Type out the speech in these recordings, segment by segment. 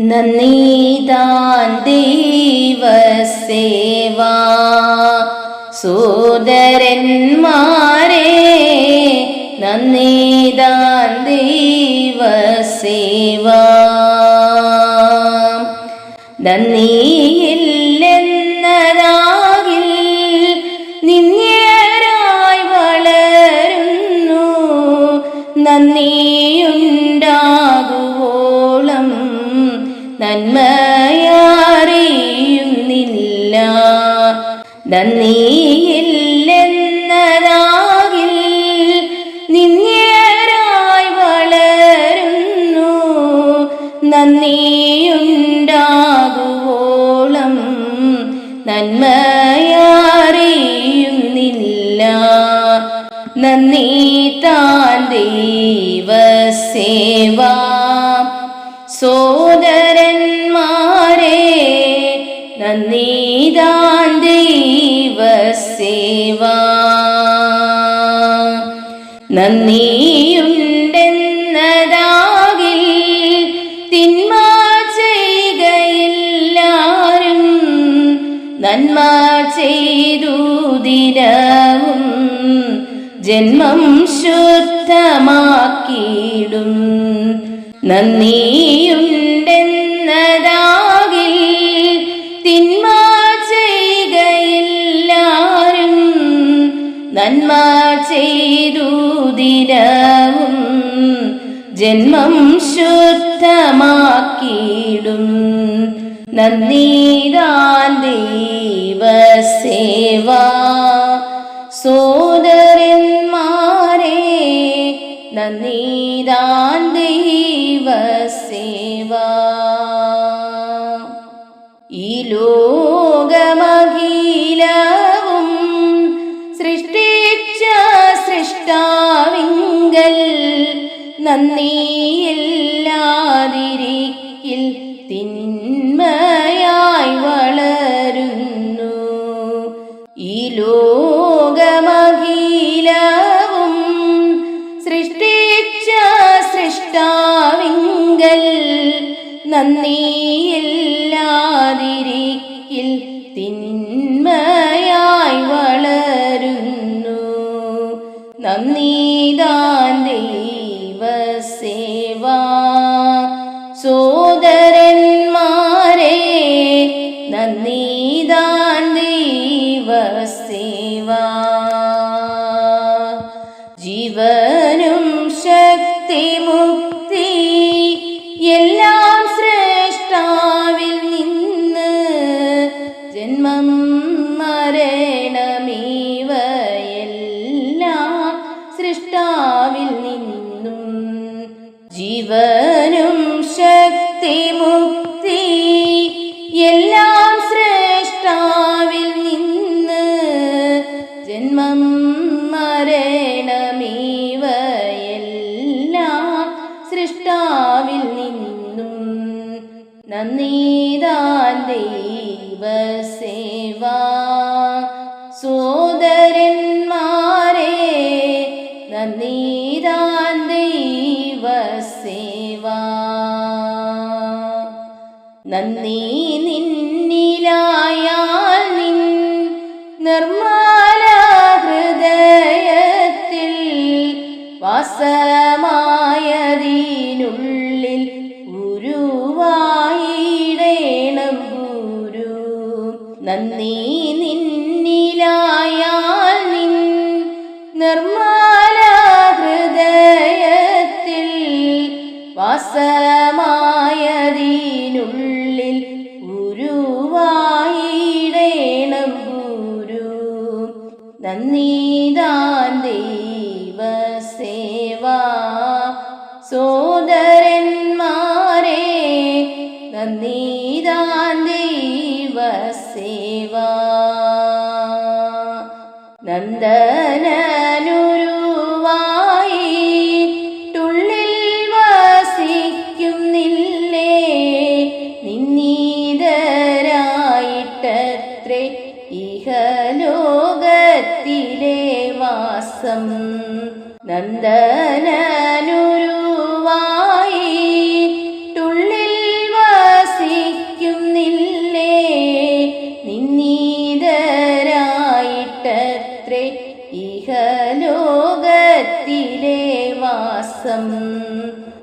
നന്ദിതാൻ ദൈവസേവാ. സോദരന്മാരെ നന്ദിതാൻ ദൈവസേവാ. നന്ദി നന്മയാറിയുന്നില്ല നന്ദി താൻ ദൈവസേവാ. സോ നന്മ ചെയ്തു ദിനവും ജന്മം ശുദ്ധമാക്കിയിടും. നന്ദിയുണ്ടെന്നതാകിൽ തിന്മ ചെയ്യുകയില്ലാരും നന്മ ചെയ്തു ദിനവും ജന്മം ശുദ്ധമാക്കിയിടും. നന്ദിതാൻ ദൈവസേവ. സോദരന്മാരെ നന്ദിതാൻ ദൈവസേവ. ഈ ലോകമഖിലവും സൃഷ്ടിച്ച സൃഷ്ടാവിങ്കൽ നന്ദി கையில் السلام സ്വർഗലോകത്തിലെ വാസം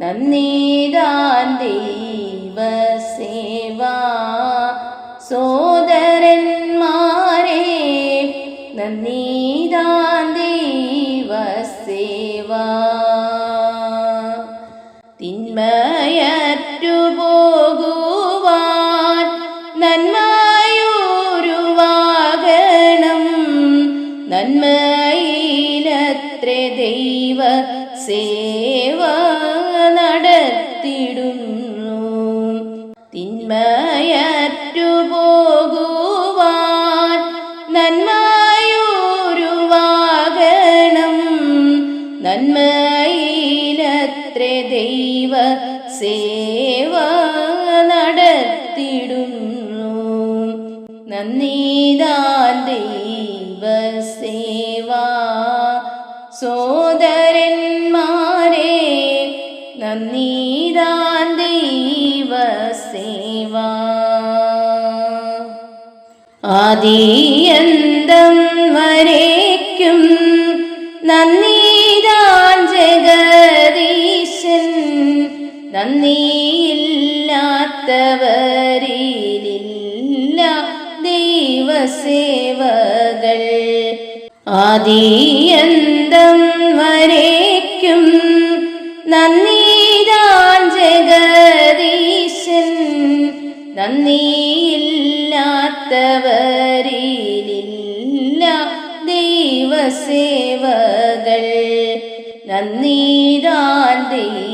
നന്ദിതാൻ ദൈവസ് നന്ദിതാൻ ദൈവ സേവ സോദരന്മാരെ നന്ദിതാൻ ദൈവ സേവ ആദിയന്തം വരേക്കും നന്ദിതാൻ ജഗദീശൻ. നന്ദിയില്ലാത്തവരിലില്ല ആദിയന്തം വരേക്കും. നന്ദിതാൻ ജഗദീശൻ. നന്ദിയില്ലാത്തവരിലില്ല ദൈവസേവകൾ. നന്ദിതാൻ ദൈവസേവ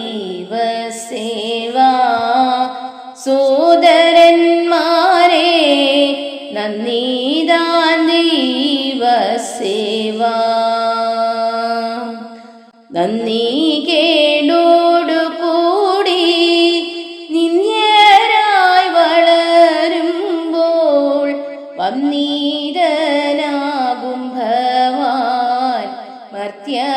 വന്നീതനാകും ഭവാൻ മർത്യവേഷത്തിലെത്തും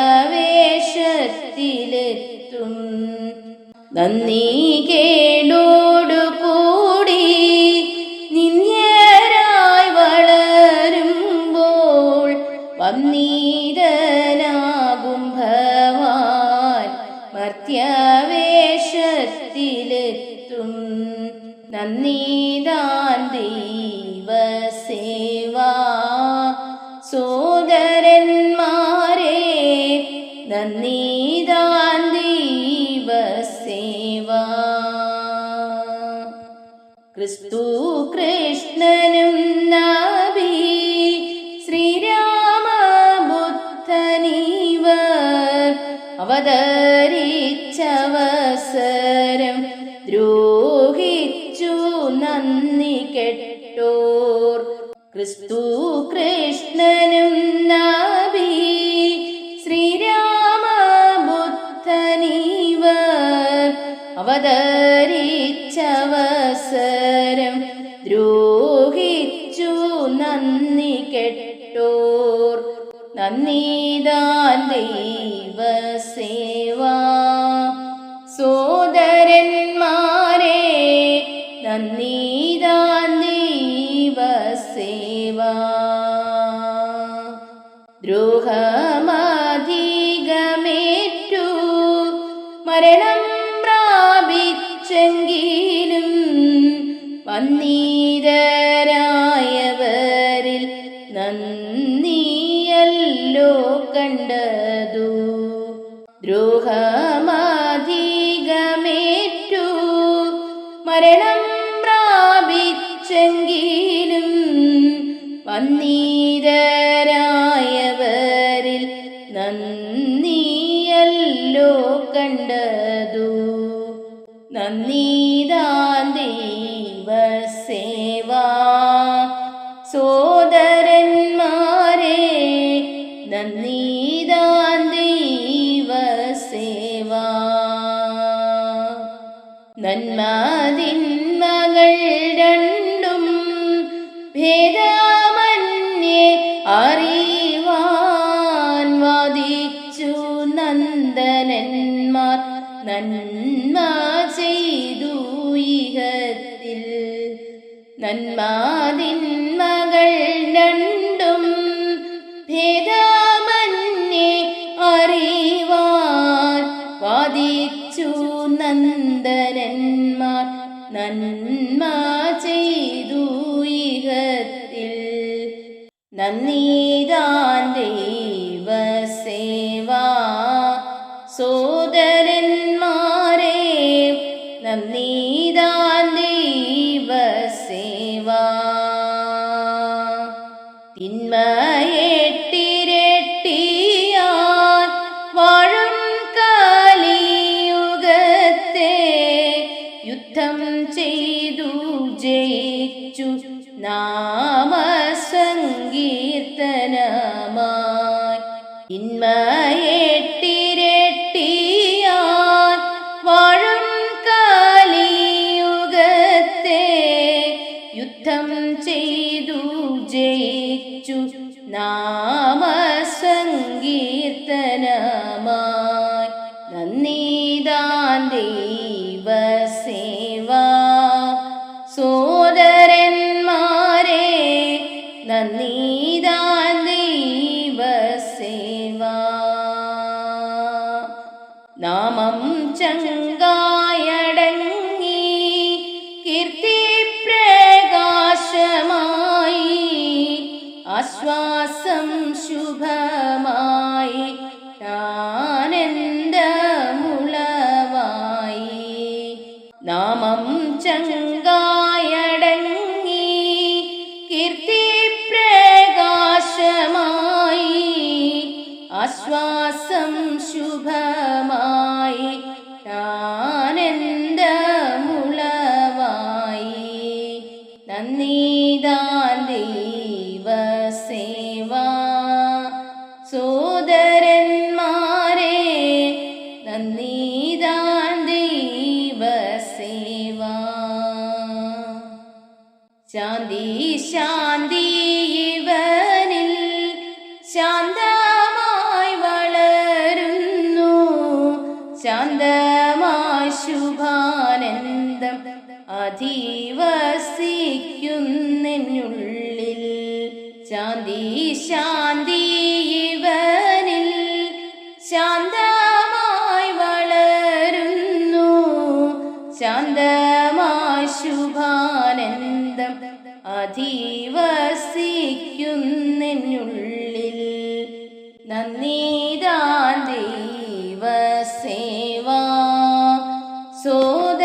നന്ദി കേടോടു കൂടി നിന്യരായി വളരുമ്പോൾ വന്നീതനാകും ഭവാൻ മർത്യവേഷത്തിലെത്തും നന്ദിതാൻ ദൈവസേവ അവതരിച്ചവസരം ദ്രോഹിച്ചു നന്ദി കെട്ടോർ. ക്രിസ്തു കൃഷ്ണനും നബി ശ്രീരാമബുദ്ധനീവർ അവതരിച്ചവസരം ദ്രോഹിച്ചു നന്ദി കെട്ടോർ. നന്ദിതാൻ ദൈവസേവ നന്ദിതാൻ ദൈവസേവ. സോദരന്മാരെ നന്ദിതാൻ ദൈവസേവ. നന്മതിന്മകൾ രണ്ടും ഭേദമന്യേ അറിവാൻ വാദിച്ചു നന്ദനന്മാർ. നന്മ ചെയ്തു ഇഹത്തിൽ. നന്മാതിന്മകൾ രണ്ടും നാമസങ്കീർത്തനമായി. ഇന്മ സോദരന്മാരെ നന്ദിതാൻ ശാന്തി ശാന്തി ഇവനിൽ ശാന്തമായി വളരുന്നു. ശാന്തമായി ശുഭാനന്ദം അധിവസിക്കുന്നുള്ളിൽ ശാന്തി மோத